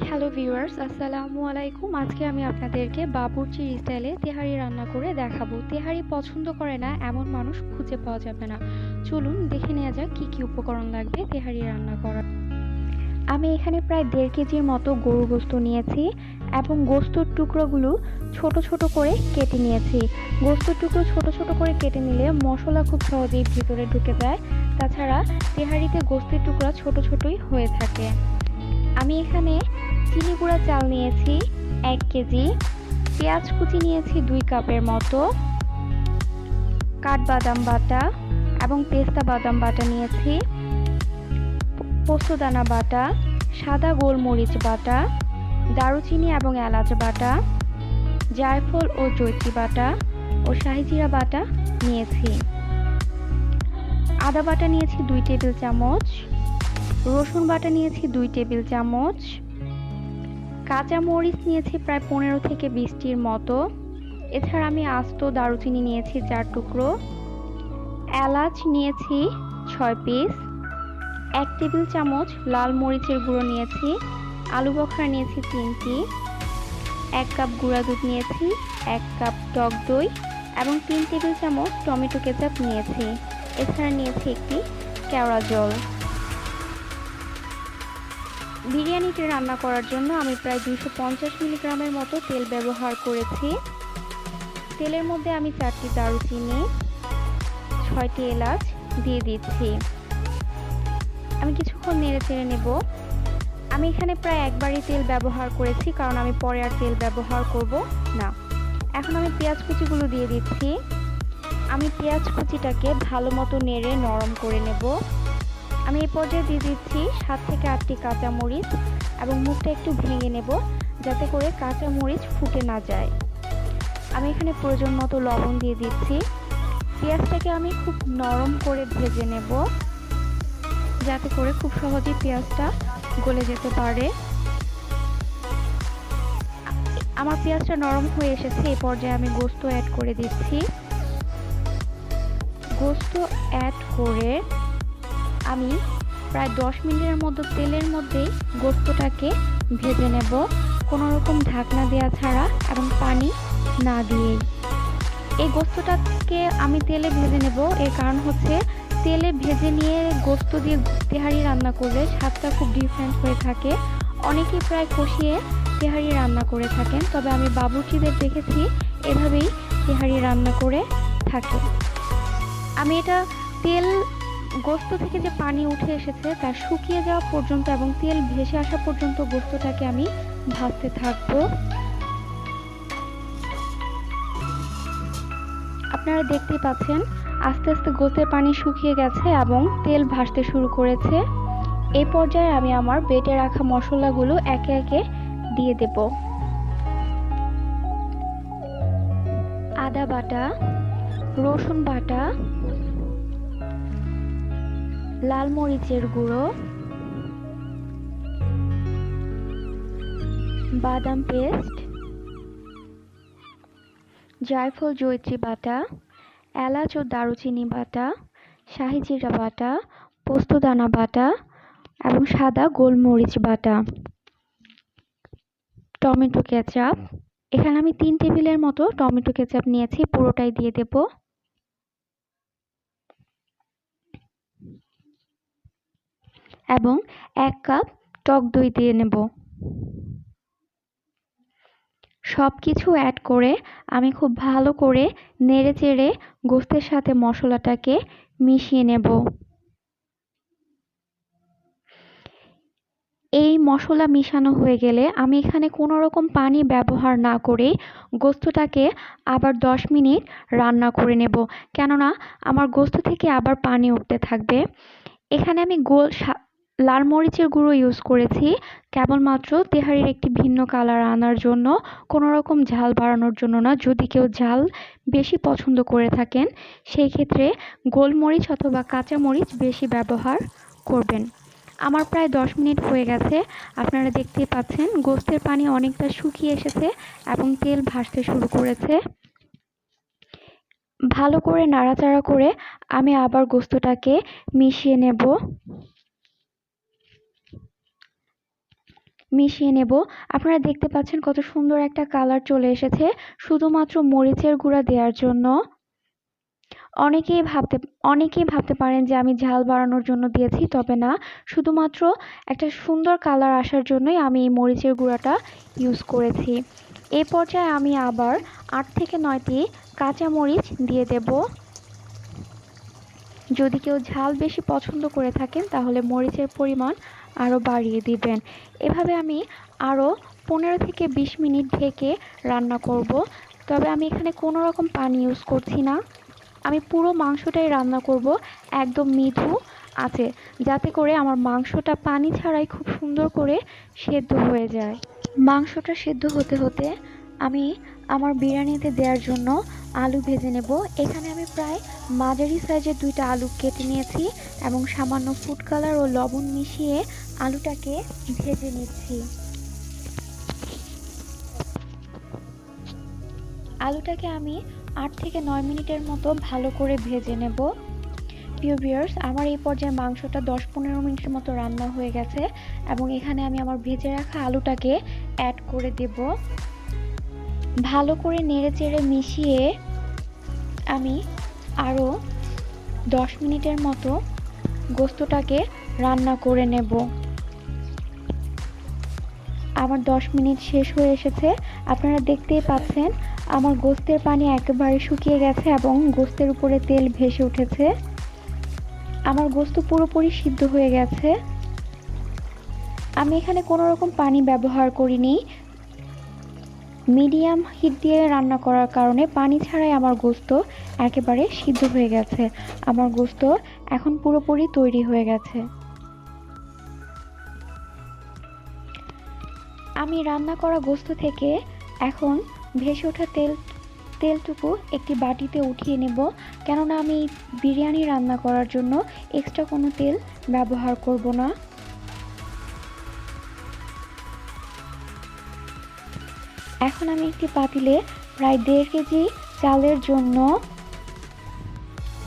Hello viewers আসসালামু আলাইকুম। আজকে আমি আপনাদেরকে বাবুর্চির স্টাইলে তেহারি রান্না করে দেখাবো। তেহারি পছন্দ করে না, এমন মানুষ খুঁজে পাওয়া যাবে না। চলুন দেখে নেওয়া যাক কী কী উপকরণ লাগবে তেহারি রান্না করার। আমি এখানে প্রায় দেড় কেজির মতো গরু গোস্ত নিয়েছি এবং গোস্তর টুকরোগুলো ছোট ছোট করে কেটে নিয়েছি। গোস্তর টুকরো ছোট ছোট করে কেটে নিলে মশলা খুব সহজেই ভিতরে ঢুকে যায়। তাছাড়া তেহারিতে গোস্তের টুকরা ছোট ছোটই হয়ে থাকে। আমি এখানে চিনি গুঁড়া চাল নিয়েছি, এক কেজি। পেঁয়াজ কুচি নিয়েছি দুই কাপের মতো। কাঠবাদাম বাটা এবং পেস্তা বাদাম বাটা নিয়েছি। পোস্তদানা বাটা, সাদা গোলমরিচ বাটা, দারুচিনি এবং এলাচ বাটা, জায়ফল ও জৈত্রী বাটা ও শাহিজিরা বাটা নিয়েছি। আদা বাটা নিয়েছি দুই টেবিল চামচ। রসুন বাটা নিয়েছি দুই টেবিল চামচ। কাঁচা মরিচ নিয়েছি প্রায় পনেরো থেকে বিশটির মতো। এছাড়া আমি আস্ত দারুচিনি নিয়েছি চার টুকরো। এলাচ নিয়েছি ছয় পিস। এক টেবিল চামচ লাল মরিচের গুঁড়ো নিয়েছি। আলু বখরা নিয়েছি তিনটি। এক কাপ গুঁড়া দুধ নিয়েছি, এক কাপ টক দই এবং তিন টেবিল চামচ টমেটো কেচাপ নিয়েছি। এছাড়া নিয়েছি একটি কেওড়া জল। বিরিয়ানিটি রান্না করার জন্য আমি প্রায় দুশো পঞ্চাশ মিলিগ্রামের মতো তেল ব্যবহার করেছি। তেলের মধ্যে আমি চারটি দারুচিনি, ছয়টি এলাচ দিয়ে দিচ্ছি। আমি কিছুক্ষণ নেড়ে চেড়ে নেব। আমি এখানে প্রায় একবারই তেল ব্যবহার করেছি, কারণ আমি পরে আর তেল ব্যবহার করব না। এখন আমি পেঁয়াজ কুচিগুলো দিয়ে দিচ্ছি। আমি পেঁয়াজ কুচিটাকে ভালো মতো নেড়ে নরম করে নেব। আমি এই পর্যায়ে দিয়ে দিচ্ছি সাত থেকে আটটি কাঁচা মরিচ এবং মুখটা একটু ভেঙে নেব যাতে করে কাঁচা মরিচ ফুটে না যায়। আমি এখানে প্রয়োজন মতো লবণ দিয়ে দিচ্ছি। পেঁয়াজটাকে আমি খুব নরম করে ভেজে নেব যাতে করে খুব সহজেই পেঁয়াজটা গলে যেতে পারে। আমার পেঁয়াজটা নরম হয়ে এসেছে এই পর্যায়ে আমি গোস্ত অ্যাড করে দিচ্ছি। গোস্ত অ্যাড করে আমি প্রায় দশ মিনিটের মতো তেলের মধ্যেই গোস্তটাকে ভেজে নেব। কোনো রকম ঢাকনা দেওয়া ছাড়া এবং পানি না দিয়েই। এই গোস্তটাকে আমি তেলে ভেজে নেব। এর কারণ হচ্ছে তেলে ভেজে নিয়ে গোস্ত দিয়ে তেহারি রান্না করলে স্বাদটা খুব ডিফারেন্ট হয়ে থাকে। অনেকেই প্রায় কষিয়ে তেহারি রান্না করে থাকেন, তবে আমি বাবুর্চিদের দেখেছি এভাবেই তেহারি রান্না করে থাকে। আমি এটা তেল গোস্ত থেকে যে পানি উঠে এসেছে তা শুকিয়ে যাওয়া পর্যন্ত এবং তেল ভেসে আসা পর্যন্ত গোস্তটাকে আমি ভাজতে থাকব। আপনারা দেখতে পাচ্ছেন, আস্তে আস্তে গোস্তের পানি শুকিয়ে গেছে এবং তেল ভাসতে শুরু করেছে। এই পর্যায়ে আমি আমার বেটে রাখা মশলাগুলো একে একে দিয়ে দেব। আদা বাটা, রসুন বাটা লাল মরিচের গুঁড়ো, বাদাম পেস্ট, জায়ফল জয়ত্রী বাটা, এলাচ ও দারুচিনি বাটা, শাহি জিরা বাটা পোস্তদানা বাটা এবং সাদা গোলমরিচ বাটা। Tomato ketchup. এখানে আমি তিন টেবিলের মতো টমেটো কেচাপ নিয়েছি, পুরোটাই দিয়ে দেব। এবং এক কাপ টক দই দিয়ে নেব। সব কিছু অ্যাড করে আমি খুব ভালো করে নেড়ে চেড়ে গোস্তের সাথে মশলাটাকে মিশিয়ে নেব। এই মশলা মিশানো হয়ে গেলে আমি এখানে কোনো রকম পানি ব্যবহার না করে গোস্তটাকে আবার দশ মিনিট রান্না করে নেব। কেননা আমার গোস্ত থেকে আবার পানি উঠতে থাকবে। এখানে আমি গোল লাল মরিচের গুঁড়ো ইউজ করেছি। কেবলমাত্র তেহারির একটি ভিন্ন কালার আনার জন্য, কোনো রকম ঝাল বাড়ানোর জন্য না, যদি কেউ ঝাল বেশি পছন্দ করে থাকেন, সেই ক্ষেত্রে গোলমরিচ অথবা কাঁচা মরিচ বেশি ব্যবহার করবেন। আমার প্রায় দশ মিনিট হয়ে গেছে, আপনারা দেখতেই পাচ্ছেন, গোস্তের পানি অনেকটা শুকিয়ে এসেছে এবং তেল ভাসতে শুরু করেছে। ভালো করে নাড়াচাড়া করে আমি আবার গোস্তটাকে মিশিয়ে নেব। মিশিয়ে নেব। আপনারা দেখতে পাচ্ছেন কত সুন্দর একটা কালার চলে এসেছে, শুধুমাত্র মরিচের গুঁড়া দেওয়ার জন্য। অনেকেই ভাবতে অনেকেই ভাবতে পারেন যে আমি ঝাল বাড়ানোর জন্য দিয়েছি, তবে না। শুধুমাত্র একটা সুন্দর কালার আসার জন্যই আমি এই মরিচের গুঁড়াটা ইউজ করেছি। এই পর্যায়ে আমি আবার আট থেকে নয়টি কাঁচা মরিচ দিয়ে দেব। যদি কেউ ঝাল বেশি পছন্দ করে থাকেন, তাহলে মরিচের পরিমাণ আরও বাড়িয়ে দিবেন। এভাবে আমি আরও পনেরো থেকে বিশ মিনিট ঢেকে রান্না করব। তবে আমি এখানে কোনো রকম পানি ইউজ করছি না। আমি পুরো মাংসটাই রান্না করব। একদম মৃদু আছে, যাতে করে আমার মাংসটা পানি ছাড়াই খুব সুন্দর করে সেদ্ধ হয়ে যায়। মাংসটা সেদ্ধ হতে হতে আমি আমার বিরিয়ানিতে দেওয়ার জন্য আলু ভেজে নেব। এখানে আমি প্রায় মাঝারি সাইজের দুইটা আলু কেটে নিয়েছি এবং সামান্য ফুড কালার ও লবণ মিশিয়ে আলুটাকে ভেজে নিচ্ছি। আলুটাকে আমি আট থেকে নয় মিনিটের মতো ভালো করে ভেজে নেব। প্রিয় ভিউয়ার্স, আমার এই পর্যায়ে মাংসটা দশ পনেরো মিনিটের মতো রান্না হয়ে গেছে এবং এখানে আমি আমার ভেজে রাখা আলুটাকে অ্যাড করে দেব। ভালো করে নেড়ে চেড়ে মিশিয়ে আমি আরও দশ মিনিটের মতো গোস্তটাকে রান্না করে নেব। আমার দশ মিনিট শেষ হয়ে এসেছে। আপনারা দেখতেই পাচ্ছেন, আমার গোস্তের পানি একেবারে শুকিয়ে গেছে এবং গোস্তের উপরে তেল ভেসে উঠেছে। আমার গোস্ত পুরোপুরি সিদ্ধ হয়ে গেছে। আমি এখানে কোনো রকম পানি ব্যবহার করিনি। মিডিয়াম হিট দিয়ে রান্না করার কারণে পানি ছাড়াই আমার গোস্ত একেবারে সিদ্ধ হয়ে গেছে। আমার গোস্ত এখন পুরোপুরি তৈরি হয়ে গেছে। আমি রান্না করা গোস্ত থেকে এখন ভেসে ওঠা তেল, তেলটুকু একটি বাটিতে উঠিয়ে নেব। কেননা আমি বিরিয়ানি রান্না করার জন্য এক্সট্রা কোনো তেল ব্যবহার করব না। এখন আমি একটি পাতিলে প্রায় দেড় কেজি চালের জন্য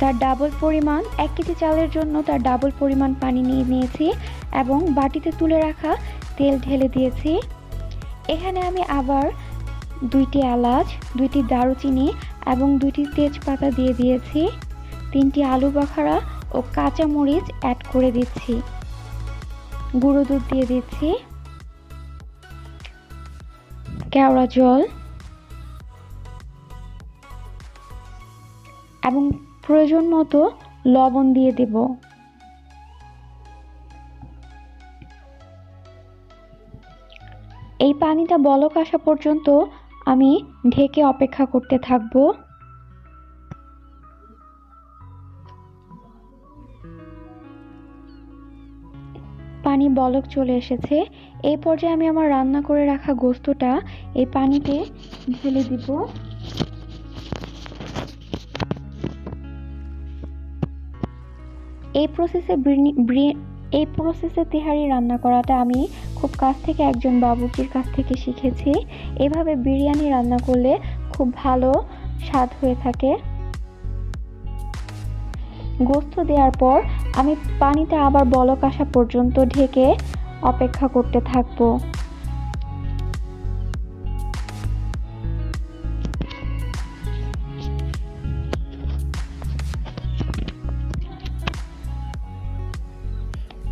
তার ডাবল পরিমাণ, এক কেজি চালের জন্য তার ডাবল পরিমাণ পানি নিয়ে নিয়েছি এবং বাটিতে তুলে রাখা তেল ঢেলে দিয়েছি। এখানে আমি আবার দুইটি এলাচ, দুইটি দারুচিনি এবং দুইটি তেজপাতা দিয়ে দিয়েছি। তিনটি আলু বাখারা ও কাঁচামরিচ অ্যাড করে দিচ্ছি। গুঁড়ো দুধ দিয়ে দিচ্ছি। কেওড়া জল? এবং প্রয়োজন মতো লবণ দিয়ে দেব। এই পানিটা বলক আসা পর্যন্ত আমি ঢেকে অপেক্ষা করতে থাকব। বলক চলে এসেছে। এই পর্যায়ে আমি আমার রান্না করে রাখা গোস্তটা এই পানিতে ঢেলে দিব। এই প্রসেসে এই প্রসেসে তেহারি রান্না করাটা আমি খুব কাছ থেকে একজন বাবুর্চির কাছ থেকে শিখেছি। এভাবে বিরিয়ানি রান্না করলে খুব ভালো স্বাদ হয়ে থাকে। গোস্ত দেওয়ার পর আমি পানিতে আবার বলক আসা পর্যন্ত ঢেকে অপেক্ষা করতে থাকব।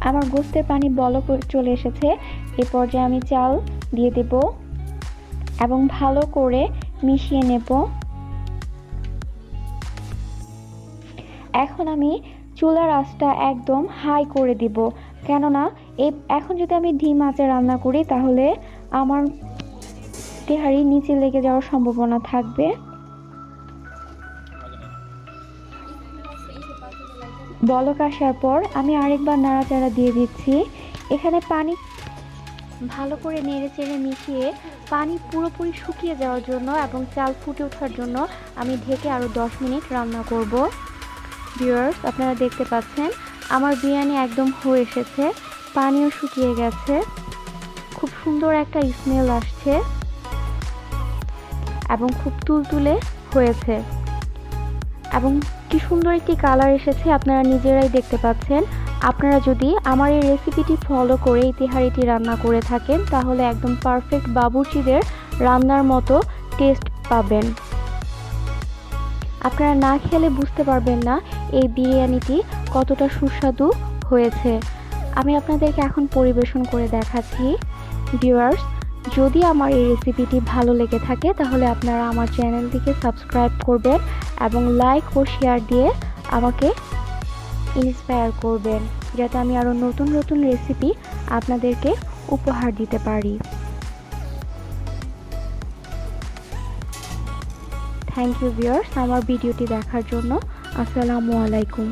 আমার গোস্তের পানি বলক চলে এসেছে। এ পর্যায়ে আমি চাল দিয়ে দেব এবং ভালো করে মিশিয়ে নেব। এখন আমি চুলার আঁচটা একদম হাই করে দিব। কেননা এই এখন যদি আমি ডিম আঁচে রান্না করি, তাহলে আমার তেহারি নিচে লেগে যাওয়ার সম্ভাবনা থাকবে। বলক আসার পর আমি আরেকবার নাড়াচাড়া দিয়ে দিচ্ছি। এখানে পানি ভালো করে নেড়ে চেড়ে মিশিয়ে পানি পুরোপুরি শুকিয়ে যাওয়ার জন্য এবং চাল ফুটে ওঠার জন্য আমি ঢেকে আরও দশ মিনিট রান্না করব। ভিউয়ার্স আপনারা দেখতে পাচ্ছেন, আমার বিরিয়ানি একদম হয়ে এসেছে, পানিও শুকিয়ে গেছে, খুব সুন্দর একটা স্মেল আসছে, এবং খুব তুলতুলে হয়েছে, এবং কি সুন্দর একটি কালার এসেছে, আপনারা নিজেরাই দেখতে পাচ্ছেন, আপনারা যদি আমার এই রেসিপিটি ফলো করে এই তেহারিটি রান্না করে থাকেন, তাহলে একদম পারফেক্ট বাবুর্চিদের রান্নার মতো টেস্ট পাবেন। আপনারা না খেলে বুঝতে পারবেন না এই বিরিয়ানিটি কতটা সুস্বাদু হয়েছে। আমি আপনাদেরকে এখন পরিবেশন করে দেখাচ্ছি। ভিউয়ার্স, যদি আমার এই রেসিপিটি ভালো লেগে থাকে, তাহলে আপনারা আমার চ্যানেলটিকে সাবস্ক্রাইব করবেন এবং লাইক ও শেয়ার দিয়ে আমাকে ইন্সপায়ার করবেন, যাতে আমি আরও নতুন নতুন রেসিপি আপনাদেরকে উপহার দিতে পারি। থ্যাংক ইউ ভিউয়ার্স আমার ভিডিওটি দেখার জন্য। আসসালামু আলাইকুম।